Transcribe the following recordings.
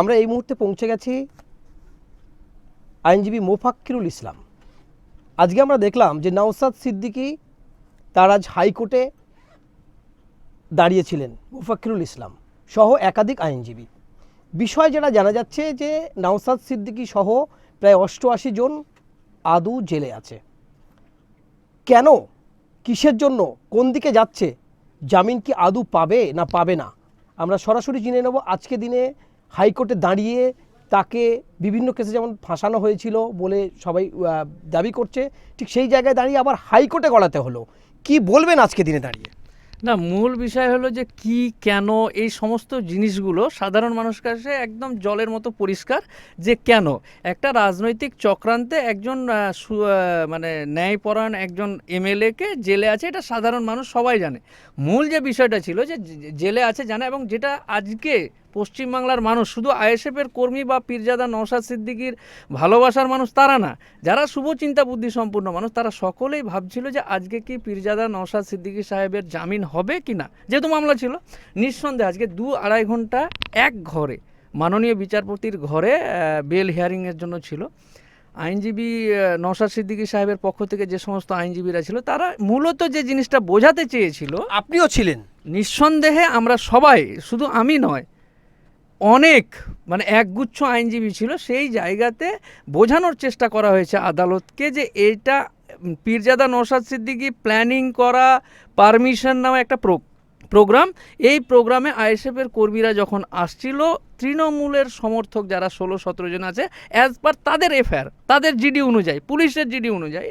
আমরা এই মুহূর্তে পৌঁছে গেছি আইনজীবী মোফাক্কিরুল ইসলাম। আজকে আমরা দেখলাম যে নওসাদ সিদ্দিকী তার আজ হাইকোর্টে দাঁড়িয়েছিলেন, মোফাক্কিরুল ইসলাম সহ একাধিক আইনজীবী। বিষয় যেটা জানা যাচ্ছে যে নওসাদ সিদ্দিকী সহ প্রায় অষ্টআশি জন আদু জেলে আছে। কেন? কিসের জন্য? কোন দিকে যাচ্ছে? জামিন কি আদু পাবে না পাবে না? আমরা সরাসরি জেনে নেব আজকে দিনে হাইকোর্টে দাঁড়িয়ে তাকে বিভিন্ন কেসে যেমন ফাঁসানো হয়েছিল বলে সবাই দাবি করছে, ঠিক সেই জায়গায় দাঁড়িয়ে আবার হাইকোর্টে গড়াতে হলো। কি বলবেন আজকে দিনে দাঁড়িয়ে? না, মূল বিষয় হলো যে কি, কেন এই সমস্ত জিনিসগুলো সাধারণ মানুষ কাছে একদম জলের মতো পরিষ্কার যে কেন? একটা রাজনৈতিক চক্রান্তে একজন মানে ন্যায়পরায়ণ একজন এমএলএকে জেলে আছে, এটা সাধারণ মানুষ সবাই জানে। মূল যে বিষয়টা ছিল যে জেলে আছে জানে এবং যেটা আজকে পশ্চিমবাংলার মানুষ শুধু আইএসএফের কর্মী বা পীরজাদা নওশাদ সিদ্দিকীর ভালোবাসার মানুষ তারা না। যারা শুভ চিন্তা বুদ্ধি সম্পূর্ণ মানুষ তারা সকলেই ভাবছিল যে আজকে কি পীরজাদা নওশাদ সিদ্দিকী সাহেবের জামিন হবে কি না। যেহেতু মামলা ছিল নিঃসন্দেহে আজকে দু আড়াই ঘণ্টা এক ঘরে মাননীয় বিচারপতির ঘরে বেল হিয়ারিংয়ের জন্য ছিল। আইনজীবী নওশাদ সিদ্দিকী সাহেবের পক্ষ থেকে যে সমস্ত আইনজীবীরা ছিল তারা মূলত যে জিনিসটা বোঝাতে চেয়েছিল আপনিও ছিলেন। নিঃসন্দেহে আমরা সবাই শুধু আমি নয় অনেক মানে একগুচ্ছ আইনজীবী ছিল, সেই জায়গাতে বোঝানোর চেষ্টা করা হয়েছে আদালতকে যে এটা পীরজাদা নৌসাদ সিদ্দিকি প্ল্যানিং করা পারমিশন নামে একটা প্রো প্রোগ্রাম এই প্রোগ্রামে আইএসএফের কর্মীরা যখন আসছিল, তৃণমূলের সমর্থক যারা ষোলো সতেরো জন আছে অ্যাজ পার তাদের এফআইআর তাদের জিডি অনুযায়ী, পুলিশের জিডি অনুযায়ী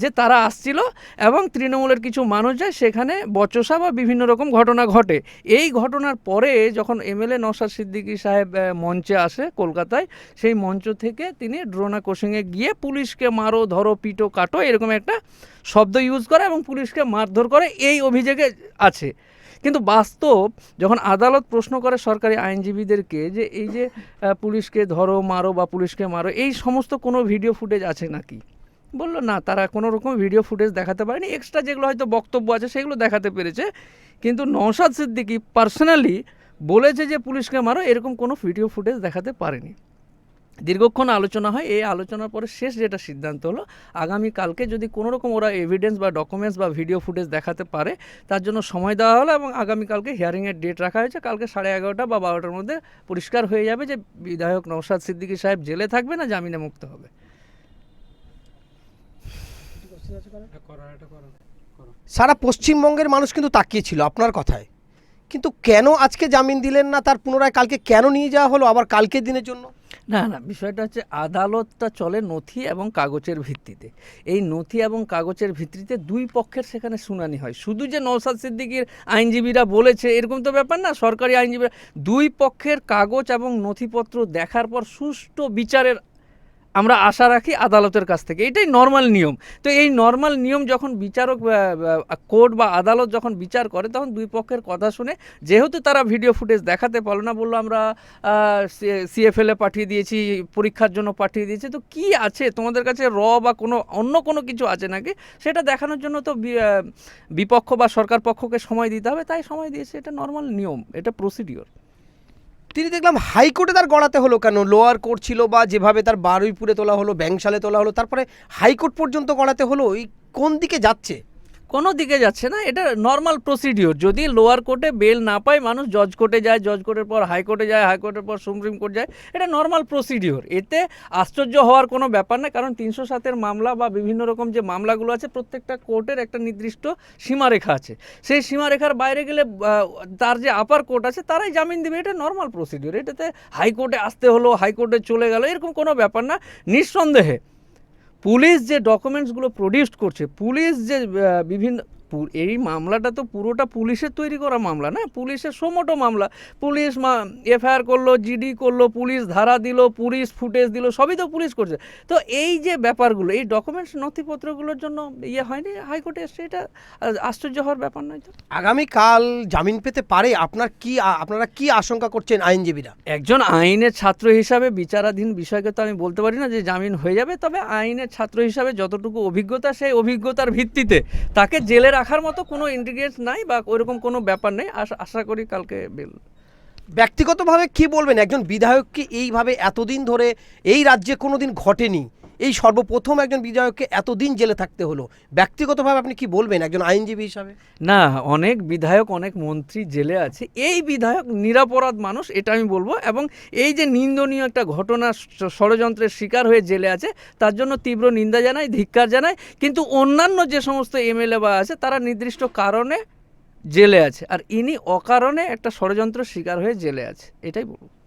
যে তারা আসছিল এবং তৃণমূলের কিছু মানুষ যায় সেখানে বচসা বা বিভিন্ন রকম ঘটনা ঘটে। এই ঘটনার পরে যখন এমএলএ নসাদ সিদ্দিকী সাহেব মঞ্চে আসে কলকাতায়, সেই মঞ্চ থেকে তিনি ড্রোনা কোচিংয়ে গিয়ে পুলিশকে মারো, ধরো, পিটো, কাটো এরকম একটা শব্দ ইউজ করে এবং পুলিশকে মারধর করে এই অভিযোগে আছে। কিন্তু বাস্তব যখন আদালত প্রশ্ন করে সরকারি আইনজীবীদেরকে যে এই যে পুলিশকে ধরো, মারো বা পুলিশকে মারো, এই সমস্ত কোনো ভিডিও ফুটেজ আছে নাকি? বলল, না, তারা কোনো রকম ভিডিও ফুটেজ দেখাতে পারেনি। এক্সট্রা যেগুলো হয়তো বক্তব্য আছে, সেগুলো দেখাতে পেরেছে। কিন্তু নৌশাদ সিদ্দিকি পার্সোনালি বলেছে যে, পুলিশকে মারো, এরকম কোনো ভিডিও ফুটেজ দেখাতে পারেনি। দীর্ঘক্ষণ আলোচনা হয়। এই আলোচনার পরে শেষ যেটা সিদ্ধান্ত হলো, আগামী কালকে যদি কোনো রকম ওরা এভিডেন্স বা ডকুমেন্টস বা ভিডিও ফুটেজ দেখাতে পারে, তার জন্য সময় দেওয়া হলো এবং আগামীকালকে হিয়ারিংয়ের ডেট রাখা হয়েছে। কালকে সাড়ে এগারোটা বা বারোটার মধ্যে পরিষ্কার হয়ে যাবে যে, বিধায়ক নৌশাদ সিদ্দিকী সাহেব জেলে থাকবে না জামিনে মুক্ত হবে। সারা পশ্চিমবঙ্গের মানুষ কিন্তু তাকিয়েছিল আপনার কথায়। কিন্তু কেন আজকে জামিন দিলেন না? তার পুনরায় কালকে কেন নিয়ে যাওয়া হলো? আবার কালকের দিনের জন্য? না না বিষয়টা হচ্ছে আদালতটা চলে নথি এবং কাগজের ভিত্তিতে। এই নথি এবং কাগজের ভিত্তিতে দুই পক্ষের সেখানে শুনানি হয়। শুধু যে নৌসাদ সিদ্দিকির আইনজীবীরা বলেছে এরকম তো ব্যাপার না সরকারি আইনজীবীরা দুই পক্ষের কাগজ এবং নথিপত্র দেখার পর সুষ্ঠু বিচারের আমরা আশা রাখি আদালতের কাছ থেকে। এটাই নর্মাল নিয়ম। তো এই নর্মাল নিয়ম যখন বিচারক কোর্ট বা আদালত যখন বিচার করে, তখন দুই পক্ষের কথা শুনে, যেহেতু তারা ভিডিও ফুটেজ দেখাতে পারল না, বলল আমরা সিএফএলে পাঠিয়ে দিয়েছি, পরীক্ষার জন্য পাঠিয়ে দিয়েছি, তো কি আছে? তোমাদের কাছে র বা কোনো, অন্য কোনো কিছু আছে নাকি? সেটা দেখানোর জন্য তো বিপক্ষ বা সরকার পক্ষকে সময় দিতে হবে। তাই সময় দিয়েছে। এটা নর্মাল নিয়ম। এটা প্রসিডিওর তিনি দেখলাম হাইকোর্টে তার গড়াতে হলো কেন? লোয়ার কোর্ট ছিল বা যেভাবে তার বারুইপুরে তোলা হলো ব্যাংশালে তোলা হলো, তারপরে হাইকোর্ট পর্যন্ত গড়াতে হলো ওই কোন দিকে যাচ্ছে? কোনো দিকে যাচ্ছে না, এটা নর্মাল প্রসিডিওর যদি লোয়ার কোর্টে বেল না পায়, মানুষ জজ কোর্টে যায় জজ কোর্টের পর হাইকোর্টে যায় হাইকোর্টের পর সুপ্রিম কোর্ট যায়, এটা নর্মাল প্রসিডিওর এতে আশ্চর্য হওয়ার কোনো ব্যাপার না, কারণ তিনশো সাতের মামলা বা বিভিন্ন রকম যে মামলাগুলো আছে, প্রত্যেকটা কোর্টের একটা নির্দিষ্ট সীমারেখা আছে। সেই সীমারেখার বাইরে গেলে তার যে আপার কোর্ট আছে, তারাই জামিন দেবে। এটা নর্মাল প্রসিডিওর এটাতে হাইকোর্টে আসতে হলো হাইকোর্টে চলে গেল, এরকম কোনো ব্যাপার না। নিঃসন্দেহে পুলিশ যে ডকুমেন্টসগুলো প্রডিউস করছে পুলিশ যে বিভিন্ন এই মামলাটা তো পুরোটা পুলিশের তৈরি করা মামলা না? পুলিশের সোমোটো মামলা। পুলিশ এফআইআর করল জিডি করল পুলিশ ধারা দিল পুলিশ ফুটেজ দিল সবই তো পুলিশ করছে। তো এই যে ব্যাপারগুলো এই ডকুমেন্টস নথিপত্রগুলোর জন্য ইয়ে হয়নি হাইকোর্টে এসছে? এটা আশ্চর্য হওয়ার ব্যাপার নয় তো? আগামীকাল জামিন পেতে পারে আপনার কি আপনারা কি আশঙ্কা করছেন আইনজীবীরা? একজন আইনের ছাত্র হিসাবে বিচারাধীন বিষয়কে তো আমি বলতে পারি না যে জামিন হয়ে যাবে তবে আইনের ছাত্র হিসাবে যতটুকু অভিজ্ঞতা সেই অভিজ্ঞতার ভিত্তিতে তাকে জেলে রাখার মতো কোনো ইনগ্রিডিয়েন্টস নাই বা ওইরকম কোনো ব্যাপার নেই। আশা করি কালকে বিল। ব্যক্তিগতভাবে কি বলবেন? একজন বিধায়ককে এইভাবে এতদিন ধরে এই রাজ্যে কোনো দিন ঘটেনি? এই সর্বপ্রথম একজন বিধায়ককে এতদিন জেলে থাকতে হলো। ব্যক্তিগতভাবে আপনি কি বলবেন একজন আইনজীবী হিসাবে? না, অনেক বিধায়ক, অনেক মন্ত্রী জেলে আছে। এই বিধায়ক নিরাপরাধ মানুষ, এটা আমি বলব। এবং এই যে নিন্দনীয় একটা ঘটনা ষড়যন্ত্রের শিকার হয়ে জেলে আছে, তার জন্য তীব্র নিন্দা জানায় ধিক্কার জানায় কিন্তু অন্যান্য যে সমস্ত এমএলএ বা আছে, তারা নির্দিষ্ট কারণে জেলে আছে। আর ইনি অকারণে একটা ষড়যন্ত্রের শিকার হয়ে জেলে আছে। এটাই বলব।